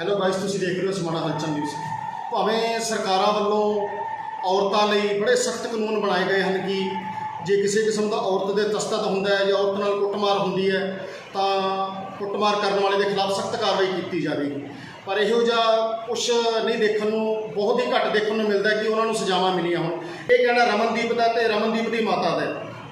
Hello guys ਤੁਸੀਂ ਦੇਖ ਰਹੇ ਹੋ ਸਮਾਣਾ ਹਲਚਲ ਨਿਊਜ਼ ਭਾਵੇਂ ਸਰਕਾਰਾਂ ਵੱਲੋਂ ਔਰਤਾਂ ਲਈ ਬੜੇ ਸਖਤ ਕਾਨੂੰਨ ਬਣਾਏ ਗਏ ਹਨ ਕਿ ਜੇ ਕਿਸੇ ਕਿਸਮ ਦਾ ਔਰਤ ਦੇ ਤਸਤਤ ਹੁੰਦਾ ਹੈ ਜਾਂ ਔਰਤ ਨਾਲ ਕੁੱਟਮਾਰ ਹੁੰਦੀ ਹੈ, ਤਾਂ ਕੁੱਟਮਾਰ ਕਰਨ ਵਾਲੇ ਦੇ ਖਿਲਾਫ ਸਖਤ ਕਾਰਵਾਈ ਕੀਤੀ ਜਾਵੇਗੀ। ਪਰ ਇਹੋ ਜਿਹਾ ਕੁਛ ਨਹੀਂ ਦੇਖਣ ਨੂੰ, ਬਹੁਤ ਹੀ ਘੱਟ ਦੇਖਣ ਨੂੰ ਮਿਲਦਾ ਕਿ ਉਹਨਾਂ ਨੂੰ ਸਜ਼ਾਵਾਂ ਮਿਲੀਆਂ ਹੋਣ। ਇਹ ਕਹਿਣਾ ਰਮਨਦੀਪ ਦਾ ਤੇ ਰਮਨਦੀਪ ਦੀ ਮਾਤਾ ਦਾ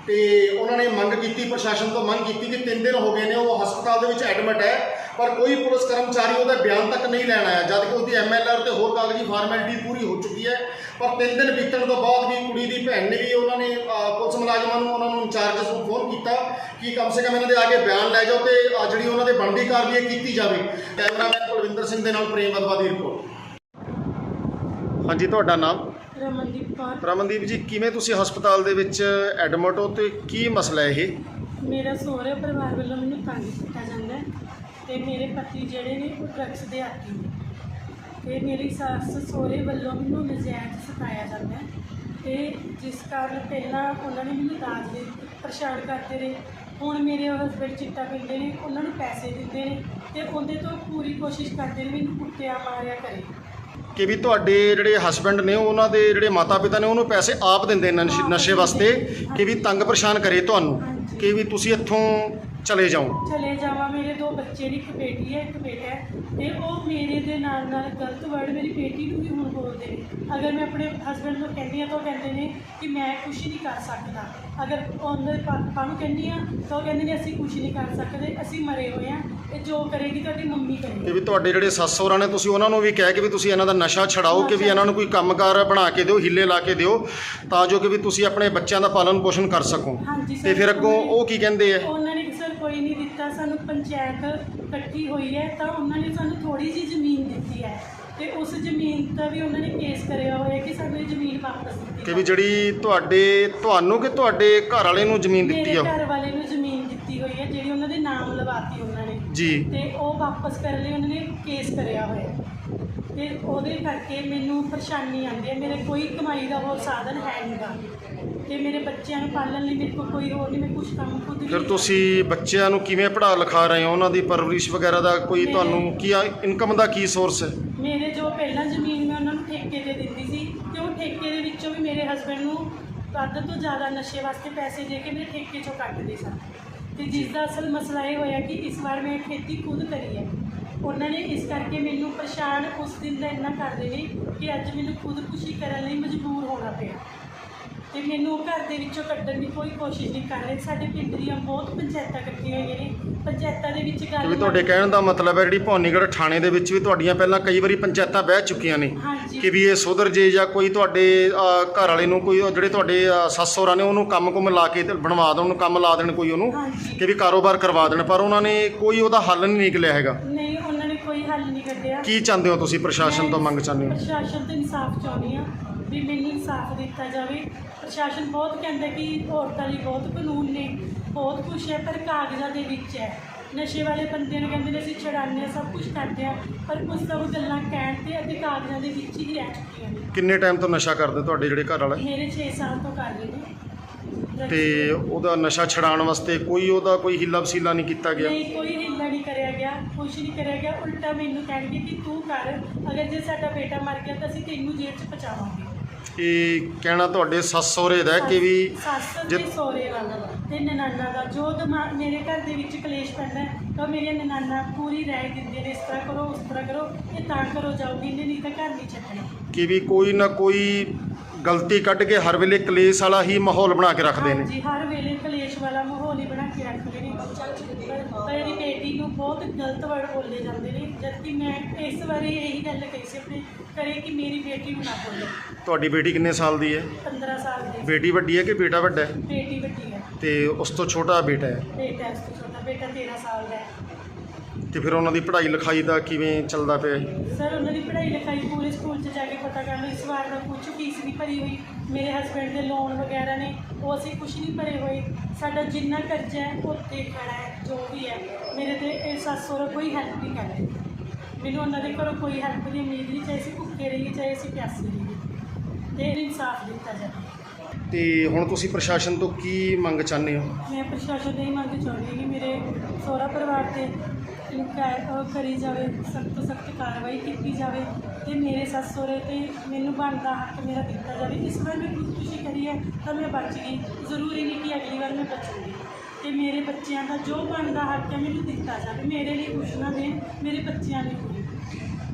ਤੇ ਉਹਨਾਂ ਨੇ ਮੰਗ ਕੀਤੀ, ਪ੍ਰਸ਼ਾਸਨ ਤੋਂ ਮੰਗ ਕੀਤੀ ਕਿ ਤਿੰਨ ਦਿਨ ਹੋ ਗਏ ਨੇ, ਉਹ ਹਸਪਤਾਲ ਦੇ ਵਿੱਚ ਐਡਮਿਟ ਹੈ, ਪਰ ਕੋਈ ਪੁਲਿਸ ਕਰਮਚਾਰੀ ਉਹਦਾ ਬਿਆਨ ਤੱਕ ਨਹੀਂ ਲੈਣ ਆਇਆ, ਜਦ ਕਿ ਉਹਦੀ ਐਮਐਲਆਰ ਤੇ ਹੋਰ ਕਾਗਜ਼ੀ ਫਾਰਮੈਲਿਟੀ ਪੂਰੀ ਹੋ ਚੁੱਕੀ ਹੈ। ਪਰ ਤਿੰਨ ਦਿਨ ਬੀਤਣ ਤੋਂ ਬਾਅਦ ਵੀ ਕੁੜੀ ਦੀ ਭੈਣ ਨੇ ਵੀ ਉਹਨਾਂ ਨੇ ਪੁਲਿਸ ਮੁਲਾਜ਼ਮਾਂ ਨੂੰ ਉਹਨਾਂ ਨੂੰ ਇੰਚਾਰਜਸ ਨੂੰ ਫੋਨ ਕੀਤਾ ਕਿ ਕਮ ਸੇ ਕਮ ਇਹਨਾਂ ਦੇ ਆ ਕੇ ਬਿਆਨ ਲੈ ਜਾਓ ਤੇ ਜਿਹੜੀ ਉਹਨਾਂ ਦੇ ਬਣਦੀ ਕਾਰਵਾਈ ਕੀਤੀ ਜਾਵੇ। ਕੈਮਰਾਮੈਨ ਕੁਲਵਿੰਦਰ ਸਿੰਘ ਦੇ ਨਾਲ ਪ੍ਰੇਮ ਅਦਵਾ ਦੀ ਰਿਪੋਰਟ ਹਾਂਜੀ, ਤੁਹਾਡਾ ਨਾਮ? ਰਮਨਦੀਪ ਕੌਰ। ਰਮਨਦੀਪ ਜੀ ਕਿਵੇਂ ਤੁਸੀਂ ਹਸਪਤਾਲ ਦੇ ਵਿੱਚ ਐਡਮਿਟ ਹੋ ਤੇ ਕੀ ਮਸਲਾ ਹੈ ਇਹ? ਮੇਰਾ ਸਹੁਰੇ ਪਰਿਵਾਰ ਵੱਲੋਂ ਮੈਨੂੰ ਤੰਗ ਕੀਤਾ ਜਾਂਦਾ ਹੈ ਤੇ ਮੇਰੇ ਪਤੀ ਜਿਹੜੇ ਨੇ ਉਹ ਡਰੱਗਸ ਦੇ ਆਦੀ ਨੇ। ਤੇ ਮੇਰੀ ਸੱਸ ਸਹੁਰੇ ਵੱਲੋਂ ਮੈਨੂੰ ਨਜਾਇਜ਼ ਸਤਾਇਆ ਜਾਂਦਾ ਹੈ ਤੇ ਜਿਸ ਕਾਰਨ ਪਹਿਲਾਂ ਉਹਨਾਂ ਨੇ ਮੈਨੂੰ ਦਾਜ ਦੇ ਪਰੇਸ਼ਾਨ ਕਰਦੇ ਰਹੇ ਹੁਣ ਮੇਰੇ ਹਸਬੰਡ ਚਿੱਟਾ ਪੀਂਦੇ ਨੇ ਉਹਨਾਂ ਨੂੰ ਪੈਸੇ ਦਿੰਦੇ ਨੇ ਤੇ ਉਹਦੇ ਤੋਂ ਪੂਰੀ ਕੋਸ਼ਿਸ਼ ਕਰਦੇ ਨੇ ਮੈਨੂੰ ਕੁੱਟਿਆ ਮਾਰਿਆ ਕਰੇ। ਕਿ ਵੀ ਤੁਹਾਡੇ ਜਿਹੜੇ ਹਸਬੰਡ ਨੇ, ਉਹਨਾਂ ਦੇ ਜਿਹੜੇ ਮਾਤਾ ਪਿਤਾ ਨੇ, ਉਹਨੂੰ ਪੈਸੇ ਆਪ ਦਿੰਦੇ ਨੇ ਨਸ਼ੇ- ਨਸ਼ੇ ਵਾਸਤੇ, ਕਿ ਵੀ ਤੰਗ ਪਰੇਸ਼ਾਨ ਕਰੇ ਤੁਹਾਨੂੰ। ਕਿ ਵੀ ਤੁਸੀਂ ਇੱਥੋਂ ਚਲੇ ਜਾਓ। ਚਲੇ ਜਾਵਾਂ ਮੇਰੇ ਦੋ ਬੱਚੇ ਨੇ ਇੱਕ ਬੇਟੀ ਹੈ ਇੱਕ ਬੇਟਾ ਹੈ ਤੇ ਉਹ ਮੇਰੇ ਦੇ ਨਾਲ ਨਾਲ ਗਲਤ ਵਰਡ ਮੇਰੀ ਬੇਟੀ ਨੂੰ ਵੀ ਹੁਣ ਬੋਲਦੇ ਨੇ। ਅਗਰ ਮੈਂ ਆਪਣੇ ਹਸਬੰਡ ਨੂੰ ਕਹਿੰਦੀ ਹਾਂ ਤਾਂ ਉਹ ਕਹਿੰਦੇ ਨੇ ਕਿ ਮੈਂ ਕੁਝ ਨਹੀਂ ਕਰ ਸਕਦਾ। ਅਗਰ ਉਹਨਾਂ ਦੇ ਪਾਪਾ ਨੂੰ ਕਹਿੰਦੀ ਹਾਂ ਤਾਂ ਉਹ ਕਹਿੰਦੇ ਨੇ ਅਸੀਂ ਕੁਝ ਨਹੀਂ ਕਰ ਸਕਦੇ ਅਸੀਂ ਮਰੇ ਹੋਏ ਹਾਂ ਇਹ ਜੋ ਕਰੇਗੀ ਤੁਹਾਡੀ ਮੰਮੀ ਕਰੇਗੀ। ਵੀ ਤੁਹਾਡੇ ਜਿਹੜੇ ਸੱਸ ਸਹੁਰਾ ਨੇ ਤੁਸੀਂ ਉਹਨਾਂ ਨੂੰ ਵੀ ਕਹਿ ਕੇ ਵੀ ਤੁਸੀਂ ਇਹਨਾਂ ਦਾ ਨਸ਼ਾ ਛਡਾਓ ਕਿ ਵੀ ਇਹਨਾਂ ਨੂੰ ਕੋਈ ਕੰਮਕਾਰ ਬਣਾ ਕੇ ਦਿਓ ਹਿੱਲੇ ਲਾ ਕੇ ਦਿਓ ਤਾਂ ਜੋ ਕਿ ਵੀ ਤੁਸੀਂ ਆਪਣੇ ਬੱਚਿਆਂ ਦਾ ਪਾਲਣ ਪੋਸ਼ਣ ਕਰ ਸਕੋ। ਹਾਂਜੀ ਤੇ ਫਿਰ ਅੱਗੋਂ ਉਹ ਕੀ ਕਹਿੰਦੇ ਆ? ਉਹਨਾਂ ਕੋਈ ਨਹੀਂ ਦਿੱਤਾ ਸਾਨੂੰ ਪੰਚਾਇਤ ਇਕੱਠੀ ਹੋਈ ਹੈ ਤਾਂ ਉਹਨਾਂ ਨੇ ਸਾਨੂੰ ਥੋੜੀ ਜਿਹੀ ਜ਼ਮੀਨ ਦਿੱਤੀ ਹੈ ਤੇ ਉਸ ਜ਼ਮੀਨ ਦਾ ਵੀ ਉਹਨਾਂ ਨੇ ਕੇਸ ਕਰਿਆ ਹੋਇਆ ਕਿ ਸਾਨੂੰ ਇਹ ਜ਼ਮੀਨ ਵਾਪਸ ਦਿੱਤੀ ਕਿ ਵੀ ਜਿਹੜੀ ਤੁਹਾਡੇ ਤੁਹਾਨੂੰ ਕਿ ਤੁਹਾਡੇ ਘਰ ਵਾਲੇ ਨੂੰ ਜ਼ਮੀਨ ਦਿੱਤੀ ਮੇਰੇ ਆ ਘਰ ਵਾਲੇ ਨੂੰ ਜ਼ਮੀਨ ਦਿੱਤੀ ਹੋਈ ਹੈ ਜਿਹੜੀ ਉਹਨਾਂ ਦੇ ਨਾਮ ਲਵਾਤੀ ਉਹਨਾਂ ਨੇ। ਜੀ। ਤੇ ਉਹ ਵਾਪਸ ਕਰਨ ਲਈ ਉਹਨਾਂ ਨੇ ਕੇਸ ਕਰਿਆ ਹੋਇਆ। ਤੇ ਉਹਦੇ ਕਰਕੇ ਮੈਨੂੰ ਪਰੇਸ਼ਾਨੀ ਆਉਂਦੀ ਹੈ ਮੇਰੇ ਕੋਈ ਕਮਾਈ ਦਾ ਹੋਰ ਸਾਧਨ ਹੈ ਨਹੀਂਗਾ ਤੇ ਮੇਰੇ ਬੱਚਿਆਂ ਨੂੰ ਪਾਲਣ ਲਈ ਮੇਰੇ ਕੋਲ ਕੋਈ ਹੋਰ ਨਹੀਂ ਮੈਂ ਕੁਝ ਕੰਮ ਖੁਦ ਫਿਰ ਤੁਸੀਂ ਬੱਚਿਆਂ ਨੂੰ ਕਿਵੇਂ ਪੜ੍ਹਾ ਲਿਖਾ ਰਹੇ ਹੋ? ਉਹਨਾਂ ਦੀ ਪਰਵਰਿਸ਼ ਵਗੈਰਾ ਦਾ ਕੋਈ ਤੁਹਾਨੂੰ ਕੀ ਇਨਕਮ ਦਾ ਕੀ ਸੋਰਸ ਹੈ? ਮੇਰੇ ਜੋ ਪਹਿਲਾਂ ਜ਼ਮੀਨ ਮੈਂ ਉਹਨਾਂ ਨੂੰ ਠੇਕੇ ਤੇ ਦਿੰਦੀ ਸੀ ਤੇ ਉਹ ਠੇਕੇ ਦੇ ਵਿੱਚੋਂ ਵੀ ਮੇਰੇ ਹਸਬੰਡ ਨੂੰ ਵੱਧ ਤੋਂ ਜ਼ਿਆਦਾ ਨਸ਼ੇ ਵਾਸਤੇ ਪੈਸੇ ਦੇ ਕੇ ਮੇਰੇ ਠੇਕੇ ਚੋਂ ਕੱਟਦੇ ਸਨ। ਤੇ ਜਿਸ ਦਾ ਅਸਲ ਮਸਲਾ ਇਹ ਹੋਇਆ ਕਿ ਇਸ ਵਾਰ ਮੈਂ ਖੇਤੀ ਖੁਦ ਕਰੀ ਹੈ। ਉਹਨਾਂ ਨੇ ਇਸ ਕਰਕੇ ਮੈਨੂੰ ਪਰੇਸ਼ਾਨ ਉਸ ਦਿਨ ਦਾ ਇੰਨਾ ਕਰਦੇ ਨੇ ਕਿ ਅੱਜ ਮੈਨੂੰ ਖੁਦਕੁਸ਼ੀ ਕਰਨ ਲਈ ਮਜਬੂਰ ਹੋਣਾ ਪਿਆ। ਤੇ ਮੈਨੂੰ ਘਰ ਦੇ ਵਿੱਚੋਂ ਕੱਢਣ ਦੀ ਕੋਈ ਕੋਸ਼ਿਸ਼ ਨਹੀਂ ਕਰ ਰਹੇ। ਸਾਡੇ ਪਿੰਡ ਦੀਆਂ ਬਹੁਤ ਪੰਚਾਇਤਾਂ ਇਕੱਠੀਆਂ ਹੋਈਆਂ ਨੇ। ਪੰਚਾਇਤਾਂ ਦੇ ਵਿੱਚ ਗੱਲ ਵੀ ਤੁਹਾਡੇ ਕਹਿਣ ਦਾ ਮਤਲਬ ਹੈ ਜਿਹੜੀ ਭੌਨੀਗੜ੍ਹ ਥਾਣੇ ਦੇ ਵਿੱਚ ਵੀ ਤੁਹਾਡੀਆਂ ਪਹਿਲਾਂ ਕਈ ਵਾਰੀ ਪੰਚਾਇਤਾਂ ਬਹਿ ਚੁੱਕੀਆਂ ਨੇ ਹਾਂਜੀ। ਕਿ ਵੀ ਇਹ ਸੁਧਰ ਜੇ ਜਾਂ ਕੋਈ ਤੁਹਾਡੇ ਘਰ ਵਾਲੇ ਨੂੰ ਕੋਈ ਉਹ ਜਿਹੜੇ ਤੁਹਾਡੇ ਸੱਸ ਸਹੁਰਾ ਨੇ ਉਹਨੂੰ ਕੰਮ ਕੁਮ ਲਾ ਕੇ ਤੇ ਬਣਵਾ ਦੇਣ ਉਹਨੂੰ ਕੰਮ ਲਾ ਦੇਣ ਕੋਈ ਉਹਨੂੰ ਹਾਂਜੀ। ਕਿ ਵੀ ਕਾਰੋਬਾਰ ਕਰਵਾ ਦੇਣ ਪਰ ਉਹਨਾਂ ਨੇ ਕੋਈ ਉਹਦਾ ਹੱਲ ਨਹੀਂ ਨਿਕਲਿਆ ਹੈਗਾ। ਨਹੀਂ ਉਹਨਾਂ ਨੇ ਕੋਈ ਹੱਲ ਨਹੀਂ ਕੱਢਿਆ। ਕੀ ਚਾਹੁੰਦੇ ਹੋ ਤੁਸੀਂ ਪ੍ਰਸ਼ਾਸਨ ਤੋਂ ਮੰਗ ਚਾਹੁੰਦੇ ਹੋ? ਪ੍ਰਸ਼ਾਸਨ ਤੋਂ ਇਨਸਾਫ ਚਾਹੁੰਦੀ ਆ ਵੀ ਮੈਨੂੰ ਇਨਸਾਫ ਦਿੱਤਾ ਜਾਵੇ। ਪ੍ਰਸ਼ਾਸਨ ਬਹੁਤ ਕਹਿੰਦਾ ਕਿ ਔਰਤਾਂ ਲਈ ਬਹੁਤ ਕਾਨੂੰਨ ਨੇ ਬਹੁਤ ਕੁਛ ਹੈ ਪਰ ਕਾਗਜ਼ਾਂ ਦੇ ਵਿੱਚ ਹੈ। ਨਸ਼ੇ ਵਾਲੇ ਬੰਦੇ ਨੂੰ ਕਹਿੰਦੇ ਨੇ ਅਸੀਂ ਛਡਾਉਂਦੇ ਹਾਂ ਸਭ ਕੁਝ ਕਰਦੇ ਹਾਂ ਪਰ ਕੁਝ ਤਾਂ ਉਹ ਗੱਲਾਂ ਕਹਿਣ ਤੇ ਅਤੇ ਕਾਗਜ਼ਾਂ ਦੇ ਵਿੱਚ ਹੀ ਰਹਿ ਚੁੱਕੀਆਂ ਨੇ। ਕਿੰਨੇ ਟਾਈਮ ਤੋਂ ਨਸ਼ਾ ਕਰਦੇ ਤੁਹਾਡੇ ਜਿਹੜੇ ਘਰ ਵਾਲੇ? ਮੇਰੇ 6 ਸਾਲ ਤੋਂ ਕਰ ਰਹੇ ਨੇ। ਤੇ ਉਹਦਾ ਨਸ਼ਾ ਛਡਾਉਣ ਵਾਸਤੇ ਕੋਈ ਉਹਦਾ ਕੋਈ ਹਿੱਲਾ ਵਸੀਲਾ ਨਹੀਂ ਕੀਤਾ ਗਿਆ? ਨਹੀਂ ਕੋਈ ਹਿੱਲਾ ਨਹੀਂ ਕਰਿਆ ਗਿਆ ਕੁਛ ਨਹੀਂ ਕਰਿਆ ਗਿਆ। ਉਲਟਾ ਮੈਨੂੰ ਕਹਿਣਗੇ ਕਿ ਤੂੰ ਕਰ ਅਗਰ ਜੇ ਸਾਡਾ ਬੇਟਾ ਮਰ ਗਿਆ ਤਾਂ ਅਸੀਂ ਤੈਨੂੰ ਜੇਲ੍ਹ 'ਚ ਪਹੁੰਚਾਵਾਂਗੇ। ਇਹ ਕਹਿਣਾ ਤੁਹਾਡੇ ਸੱਸ ਸਹੁਰੇ ਦਾ ਹੈ ਕਿ ਵੀ ਸੱਸ ਜੇ- ਸਹੁਰੇ ਵਾਲਾ ਤੇ ਨਨਾਨਾ ਦਾ ਜੋ ਦਿਮਾਗ ਮੇਰੇ ਘਰ ਦੇ ਵਿੱਚ ਕਲੇਸ਼ ਪੈਂਦਾ ਹੈ, ਤਾਂ ਮੇਰੀਆਂ ਨਨਾਨਾ ਪੂਰੀ ਰਾਏ ਦਿੰਦੇ ਨੇ ਇਸ ਤਰ੍ਹਾਂ ਕਰੋ ਉਸ ਤਰ੍ਹਾਂ ਕਰੋ ਇਹ ਤਾਂ ਕਰੋ ਜਾਊਗੀ ਨੇ ਨਹੀਂ ਤਾਂ ਘਰ ਨਹੀਂ ਛੱਡਣਾ। ਕਿ ਵੀ ਕੋਈ ਨਾ ਕੋਈ ਗਲਤੀ ਕੱਢ ਕੇ ਹਰ ਵੇਲੇ ਕਲੇਸ਼ ਵਾਲਾ ਹੀ ਮਾਹੌਲ ਬਣਾ ਕੇ ਰੱਖਦੇ ਨੇ। ਹਾਂਜੀ ਹਰ ਵੇਲੇ ਕਲੇਸ਼ ਵਾਲਾ ਮਾਹੌਲ ਹੀ ਬਣਾ ਕੇ ਰੱਖਦੇ ਨੇ। ਨੂੰ ਬਹੁਤ ਗਲਤ ਵਰਡ ਬੋਲੇ ਜਾਂਦੇ ਨੇ ਜਦਕਿ ਮੈਂ ਇਸ ਵਾਰੀ ਇਹੀ ਗੱਲ ਕਹੀ ਸੀ ਆਪਣੇ ਘਰੇ ਕਿ ਮੇਰੀ ਬੇਟੀ ਨੂੰ ਨਾ ਬੋਲੋ। ਤੁਹਾਡੀ ਬੇਟੀ ਕਿੰਨੇ ਸਾਲ ਦੀ ਹੈ? 15 ਸਾਲ ਦੀ ਬੇਟੀ ਵੱਡੀ ਹੈ ਕਿ ਬੇਟਾ ਵੱਡਾ ਹੈ? ਬੇਟੀ ਵੱਡੀ ਹੈ। ਤੇ ਉਸ ਤੋਂ ਛੋਟਾ ਬੇਟਾ ਹੈ? ਬੇਟਾ ਇਸ ਤੋਂ ਛੋਟਾ ਬੇਟਾ 13 ਸਾਲ ਦਾ ਹੈ। ਤੇ ਫਿਰ ਉਹਨਾਂ ਦੀ ਪੜ੍ਹਾਈ ਲਿਖਾਈ ਦਾ ਕਿਵੇਂ ਚੱਲਦਾ ਪਿਆ ਹੈ? ਸਰ ਉਹਨਾਂ ਦੀ ਪੜ੍ਹਾਈ ਲਿਖਾਈ ਪੂਰੇ ਸਕੂਲ 'ਚ ਜਾ ਕੇ ਪਤਾ ਕਰ ਲਓ ਇਸ ਵਾਰ ਦਾ ਕੁਝ ਫੀਸ ਨਹੀਂ ਭਰੀ ਹੋਈ ਮੇਰੇ ਹਸਬੰਡ ਦੇ ਲੋਨ ਵਗੈਰਾ ਨੇ ਉਹ ਅਸੀਂ ਕੁਝ ਨਹੀਂ ਭਰੇ ਹੋਏ। ਸਾਡਾ ਜਿੰਨਾ ਕਰਜ਼ਾ ਹੈ ਉਹ ਤੇ ਖੜਾ ਹੈ ਜੋ ਵੀ ਹੈ। ਮੇਰੇ ਤੇ ਇਹ ਸੱਸ ਸਹੁਰਾ ਕੋਈ ਹੈਲਪ ਨਹੀਂ ਕਰ ਰਹੇ। ਮੈਨੂੰ ਉਹਨਾਂ ਦੇ ਘਰੋਂ ਕੋਈ ਹੈਲਪ ਦੀ ਉਮੀਦ ਨਹੀਂ ਚਾਹੇ ਅਸੀਂ ਭੁੱਖੇ ਰਹੀਏ ਚਾਹੇ ਅਸੀਂ ਪਿਆਸੇ ਰਹੀਏ। ਤੇ ਇਨਸਾਫ ਦਿੱਤਾ ਜਾਵੇ। ਤੇ ਹੁਣ ਤੁਸੀਂ ਪ੍ਰਸ਼ਾਸਨ ਤੋਂ ਕੀ ਮੰਗ ਚਾਹੁੰਦੇ ਹੋ? ਮੈਂ ਪ੍ਰਸ਼ਾਸਨ ਤੋਂ ਇਹ ਮੰਗ ਚਾਹੁੰਦੀ ਹਾਂ ਕਿ ਮੇਰੇ ਸਹੁਰਾ ਪਰਿਵਾਰ ਤੇ ਕਰੀ ਜਾਵੇ, ਸਖਤ ਤੋਂ ਸਖਤ ਕਾਰਵਾਈ ਕੀਤੀ ਜਾਵੇ ਤੇ ਮੇਰੇ ਸੱਸ ਸਹੁਰੇ ਤੇ ਮੈਨੂੰ ਬਣਦਾ ਹੱਕ ਮੇਰਾ ਦਿੱਤਾ ਜਾਵੇ, ਇਸ ਵਾਰ ਮੈਂ ਖੁਦਕੁਸ਼ੀ ਕਰੀ ਹੈ ਤਾਂ ਮੈਂ ਬਚ ਗਈ। ਜ਼ਰੂਰੀ ਨਹੀਂ ਕਿ ਅਗਲੀ ਵਾਰ ਮੈਂ ਬਚੂੰਗੀ। ਤੇ ਮੇਰੇ ਬੱਚਿਆਂ ਦਾ ਜੋ ਬਣਦਾ ਹੱਕ ਹੈ ਮੈਨੂੰ ਦਿੱਤਾ ਜਾਵੇ, ਮੇਰੇ ਲਈ ਕੁਛ ਨਾ ਦੇਣ, ਮੇਰੇ ਬੱਚਿਆਂ ਲਈ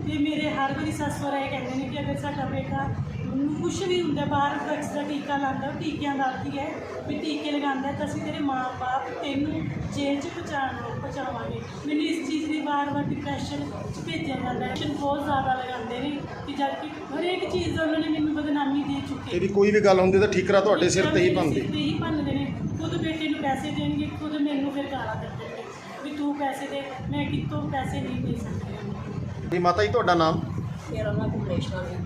ਤੇ ਮੇਰੇ ਹਰ ਵਾਰੀ ਸੱਸ ਸਹੁਰਾ ਇਹ ਕਹਿੰਦੇ ਨੇ ਕਿ ਅਗਰ ਸਾਡਾ ਬੇਟਾ ਨੂੰ ਕੁਛ ਵੀ ਹੁੰਦਾ ਬਾਹਰ ਡਰੱਗਸ ਦਾ ਟੀਕਾ ਲਾਉਂਦਾ ਉਹ ਟੀਕਿਆਂ ਦਾ ਆਦੀ ਹੈ ਵੀ ਟੀਕੇ ਲਗਾਉਂਦਾ ਤਾਂ ਅਸੀਂ ਤੇਰੇ ਮਾਂ-ਬਾਪ ਤੈਨੂੰ ਜੇਲ੍ਹ 'ਚ ਪਹੁੰਚਾਉਣ ਪਹੁੰਚਾਵਾਂਗੇ। ਮੈਨੂੰ ਇਸ ਚੀਜ਼ ਦੀ ਵਾਰ-ਵਾਰ ਡਿਪਰੈਸ਼ਨ 'ਚ ਭੇਜਿਆ ਜਾਂਦਾ ਹੈ। ਬਹੁਤ ਜ਼ਿਆਦਾ ਲਗਾਉਂਦੇ ਨੇ ਕਿ ਜਦ ਕਿ ਹਰੇਕ ਚੀਜ਼ ਦਾ ਉਹਨਾਂ ਨੇ ਮੈਨੂੰ ਬਦਨਾਮੀ ਦੇ ਚੁੱਕੇ ਇਹ ਵੀ ਕੋਈ ਵੀ ਗੱਲ ਹੁੰਦੀ ਤਾਂ ਠੀਕਰਾ ਤੁਹਾਡੇ ਸਿਰ ਤੇ ਹੀ ਸਿਰ ਤੇ ਹੀ ਭੰਨਦੇ ਨੇ। ਖੁਦ ਬੇਟੇ ਨੂੰ ਪੈਸੇ ਦੇਣਗੇ ਖੁਦ ਮੈਨੂੰ ਫਿਰ ਗਾਲਾਂ ਕੱਢਣਗੇ ਵੀ ਤੂੰ ਪੈਸੇ ਦੇ ਮੈਂ ਕਿੱਥੋਂ ਪੈਸੇ ਨਹੀਂ ਦੇ ਸਕਦੀ। ਜੀ ਮਾਤਾ ਜੀ ਤੁਹਾਡਾ ਨਾਮ? ਮੇਰਾ ਨਾਮ ਕਮਲੇਸ਼ ਰਾਣੀ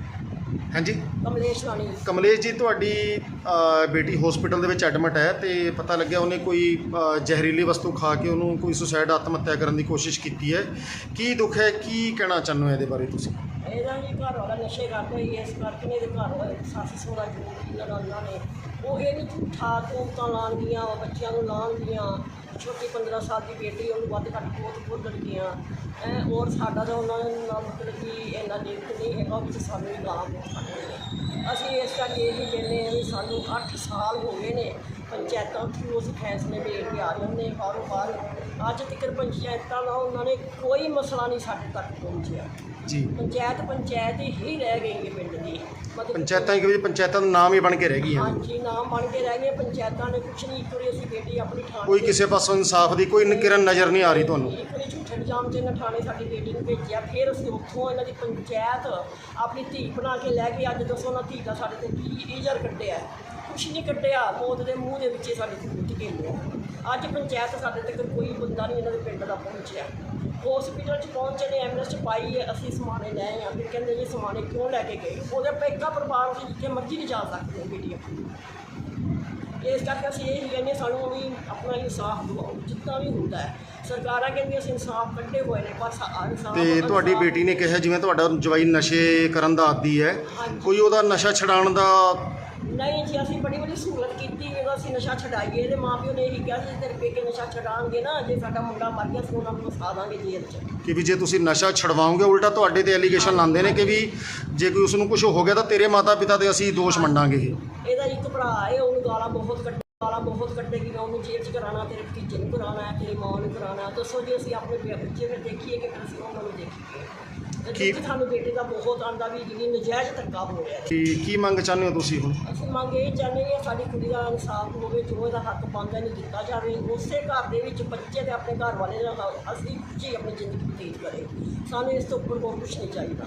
ਹਾਂਜੀ। ਕਮਲੇਸ਼ ਰਾਣੀ। ਕਮਲੇਸ਼ ਜੀ ਤੁਹਾਡੀ ਅ, ਬੇਟੀ ਹਸਪੀਟਲ ਦੇ ਵਿੱਚ ਐਡਮਿਟ ਹੈ ਤੇ ਪਤਾ ਲੱਗਿਆ ਉਹਨੇ ਕੋਈ ਅ, ਜ਼ਹਿਰੀਲੀ ਵਸਤੂ ਖਾ ਕੇ ਉਹਨੂੰ ਕੋਈ ਸੁਸਾਈਡ ਆਤਮ ਹੱਤਿਆ ਕਰਨ ਦੀ ਕੋਸ਼ਿਸ਼ ਕੀਤੀ ਹੈ। ਕੀ ਦੁੱਖ ਹੈ? ਕੀ ਕਹਿਣਾ ਚਾਹੁੰਦੇ ਹੋ ਇਹਦੇ ਬਾਰੇ ਤੁਸੀਂ? ਇਹਦਾ ਵੀ ਘਰ ਵਾਲਾ ਨਸ਼ੇ ਕਰਦਾ ਹੀ ਇਸ ਕਰਕੇ ਨੇ ਇਹਦੇ ਘਰ ਵਾਲੇ ਸੱਸ ਸਹੁਰਾ ਜ਼ਰੂਰ ਲੜਾਉਂਦਾ ਨੇ, ਉਹ ਇਹਨੂੰ ਝੂਠਾ ਤੋਮਤਾਂ ਲਾਉਣਗੀਆਂ ਬੱਚਿਆਂ ਨੂੰ ਲਾਉਣਗੀਆਂ ਛੋਟੀ 15 ਸਾਲ ਦੀ ਬੇਟੀ ਉਹਨੂੰ ਵੱਧ ਘੱਟ ਬਹੁਤ ਬਹੁਤ ਲੜਕੀਆਂ ਐ ਔਰ ਸਾਡਾ ਤਾਂ ਉਹਨਾਂ ਨਾਲ ਮਤਲਬ ਕਿ ਇੰਨਾ ਲਿੰਕ ਨਹੀਂ ਹੈਗਾ ਵਿੱਚ ਸਾਨੂੰ ਵੀ ਗਾਲਾਂ ਬਹੁਤ ਕੱਢਦੇ ਨੇ ਅਸੀਂ ਇਸ ਕਰਕੇ ਇਹ ਹੀ ਕਹਿੰਦੇ ਹਾਂ ਵੀ ਸਾਨੂੰ 8 ਸਾਲ ਹੋ ਗਏ ਨੇ ਪੰਚਾਇਤਾਂ ਅਸੀਂ ਫੈਸਲੇ ਦੇ ਕੇ ਆ ਜਾਂਦੇ ਬਾਹਰੋਂ ਬਾਹਰ ਅੱਜ ਤੱਕ ਪੰਚਾਇਤਾਂ ਦਾ ਉਹਨਾਂ ਨੇ ਕੋਈ ਮਸਲਾ ਨਹੀਂ ਸਾਡੇ ਤੱਕ ਪਹੁੰਚਿਆ। ਜੀ। ਪੰਚਾਇਤ ਪੰਚਾਇਤ ਹੀ ਰਹਿ ਗਈ ਹੈ ਪਿੰਡ ਪੰਚਾਇਤਾਂ ਇੱਕ ਵੀ ਪੰਚਾਇਤਾਂ ਦਾ ਨਾਮ ਹੀ ਬਣ ਕੇ ਰਹਿ ਗਈਆਂ। ਨੇ। ਹਾਂਜੀ ਨਾਮ ਬਣ ਕੇ ਰਹਿ ਗਏ ਪੰਚਾਇਤਾਂ ਨੇ ਕੁਛ ਨਹੀਂ ਕਰੀ ਅਸੀਂ ਬੇਟੀ ਆਪਣੀ ਥਾਣੇ ਕੋਈ ਕਿਸੇ ਪਾਸੋਂ ਇਨਸਾਫ ਦੀ ਕੋਈ ਨਿਕਿਰਨ ਨਜ਼ਰ ਨਹੀਂ ਆ ਰਹੀ ਤੁਹਾਨੂੰ। ਇੱਕ ਵਾਰੀ ਝੂਠੇ ਇਲਜ਼ਾਮ ਤੇ ਇਹਨਾਂ ਥਾਣੇ ਸਾਡੀ ਬੇਟੀ ਨੂੰ ਭੇਜਿਆ ਫਿਰ ਅਸੀਂ ਉੱਥੋਂ ਇਹਨਾਂ ਦੀ ਪੰਚਾਇਤ ਆਪਣੀ ਧੀ ਬਣਾ ਕੇ ਲੈ ਗਈ ਅੱਜ ਦੱਸੋ ਨਾ ਧੀ ਦਾ ਸਾਡੇ ਤੇ ਕੀ ਇਜਰ ਕੱਢਿਆ। ਕੁਛ ਨਹੀਂ ਕੱਢਿਆ ਮੌਤ ਦੇ ਮੂੰਹ ਦੇ ਵਿੱਚ ਹੀ ਸਾਡੀ ਧੀ ਕੇ ਅੱਜ ਪੰਚਾਇਤ ਸਾਡੇ ਤੱਕ ਕੋਈ ਬੰਦਾ ਨਹੀਂ ਇਹਨਾਂ ਦੇ ਪਿੰਡ ਦਾ ਪਹੁੰਚਿਆ। ਹਸਪੀਟਲ 'ਚ ਪਹੁੰਚੇ ਨੇ ਐਂਬੂਲੈਂਸ 'ਚ ਪਾਈ ਹੈ ਅਸੀਂ ਸਮਾਨੇ ਲੈ ਆਏ ਹਾਂ। ਫਿਰ ਕਹਿੰਦੇ ਜੀ ਸਮਾਨੇ ਕਿਉਂ ਲੈ ਕੇ ਗਏ? ਉਹਦੇ ਪੇਕਾ ਪਰਿਵਾਰ ਸੀ ਜਿੱਥੇ ਮਰਜ਼ੀ ਨਹੀਂ ਜਾ ਸਕਦੇ ਆਪਣੀ ਇਸ ਕਰਕੇ ਅਸੀਂ ਇਹ ਹੀ ਕਹਿੰਦੇ ਸਾਨੂੰ ਵੀ ਆਪਣਾ ਇਨਸਾਫ ਦਿਵਾਓ। ਜਿੱਦਾਂ ਵੀ ਹੁੰਦਾ ਹੈ। ਸਰਕਾਰਾਂ ਕਹਿੰਦੀਆਂ ਅਸੀਂ ਇਨਸਾਫ ਕੱਢੇ ਹੋਏ ਨੇ ਪਰ ਸਾ- ਇਨਸਾਫ ਤੇ ਤੁਹਾਡੀ ਬੇਟੀ ਨੇ ਕਿਹਾ ਜਿਵੇਂ ਤੁਹਾਡਾ ਜਵਾਈ ਨਸ਼ੇ ਕਰਨ ਦਾ ਆਦੀ ਹੈ। ਕੋਈ ਉਹਦਾ ਨਸ਼ਾ ਛਡਾਉਣ ਦਾ ਨਹੀਂ ਜੀ ਅਸੀਂ ਬੜੀ ਬੜੀ ਸਹੂਲਤ ਕੀਤੀ ਇਹਦਾ ਅਸੀਂ ਨਸ਼ਾ ਛਡਾਈਏ ਇਹਦੇ ਮਾਪਿਓ ਨੇ ਇਹੀ ਕਿਹਾ ਸੀ ਤੇਰੇ ਪੇਕੇ ਨਸ਼ਾ ਛਡਾਉਣਗੇ ਨਾ ਜੇ ਸਾਡਾ ਮੁੰਡਾ ਮਰ ਗਿਆ ਸੋ ਉਹਨਾਂ ਨੂੰ ਫਸਾ ਦਾਂਗੇ ਜੇਲ੍ਹ 'ਚ ਕਿ ਵੀ ਜੇ ਤੁਸੀਂ ਨਸ਼ਾ ਛਡਵਾਓਗੇ ਉਲਟਾ ਤੁਹਾਡੇ ਤੇ ਐਲੀਗੇਸ਼ਨ ਲਾਉਂਦੇ ਨੇ ਕਿ ਵੀ ਜੇ ਕੋਈ ਉਸ ਨੂੰ ਕੁਝ ਹੋ ਗਿਆ ਤਾਂ ਤੇਰੇ ਮਾਤਾ ਪਿਤਾ ਤੇ ਅਸੀਂ ਦੋਸ਼ ਮੰਨਾਂਗੇ ਇਹ ਇਹਦਾ ਇੱਕ ਭਰਾ ਹੈ ਉਹਨੂੰ ਗਾਲਾਂ ਬਹੁਤ ਕੱਢ ਗਾਲਾਂ ਬਹੁਤ ਕੱਢੇਗੀ ਮੈਂ ਉਹਨੂੰ ਜੇਲ੍ਹ 'ਚ ਕਰਾਉਣਾ ਤੇਰੇ ਭਤੀਜੇ ਨੂੰ ਕਰਾਉਣਾ ਹੈ ਤੇਰੀ ਮਾਂ ਨੂੰ ਹੈ। ਦੱਸੋ ਜੀ ਅਸੀਂ ਆਪਣੇ ਬੱਚੇ ਫਿਰ ਦੇਖੀਏ ਕਿ ਅਸੀਂ ਉਹਨਾਂ ਨੂੰ ਦੇਖੀਏ ਤੇ ਕੀ- ਜਿੱਥੇ ਸਾਨੂੰ ਬੇਟੇ ਦਾ ਬਹੁਤ ਆਂਦਾ ਵੀ ਜਿੰਨੀ ਨਜਾਇਜ਼ ਧੱਕਾ ਹੋ ਰਿਹਾ ਹੈ। ਕੀ ਕੀ ਮੰਗ ਚਾਹੁੰਦੇ ਹੋ ਤੁਸੀਂ ਹੁਣ? ਅਸੀਂ ਮੰਗ ਇਹ ਚਾਹੁੰਦੇ ਹਾਂ ਸਾਡੀ ਕੁੜੀ ਦਾ ਇਨਸਾਫ ਹੋਵੇ ਜੋ ਇਹਦਾ ਹੱਕ ਬਣਦਾ ਇਹਨੂੰ ਦਿੱਤਾ ਜਾਵੇ ਉਸੇ ਘਰ ਦੇ ਵਿੱਚ ਬੱਚੇ ਤੇ ਆਪਣੇ ਘਰ ਵਾਲੇ ਦਾ ਨਾਲ ਅਸੀਂ ਜੀ ਆਪਣੀ ਜ਼ਿੰਦਗੀ ਬਤੀਤ ਕਰੇ। ਸਾਨੂੰ ਇਸ ਤੋਂ ਉੱਪਰ ਹੋਰ ਕੁਝ ਨਹੀਂ ਚਾਹੀਦਾ।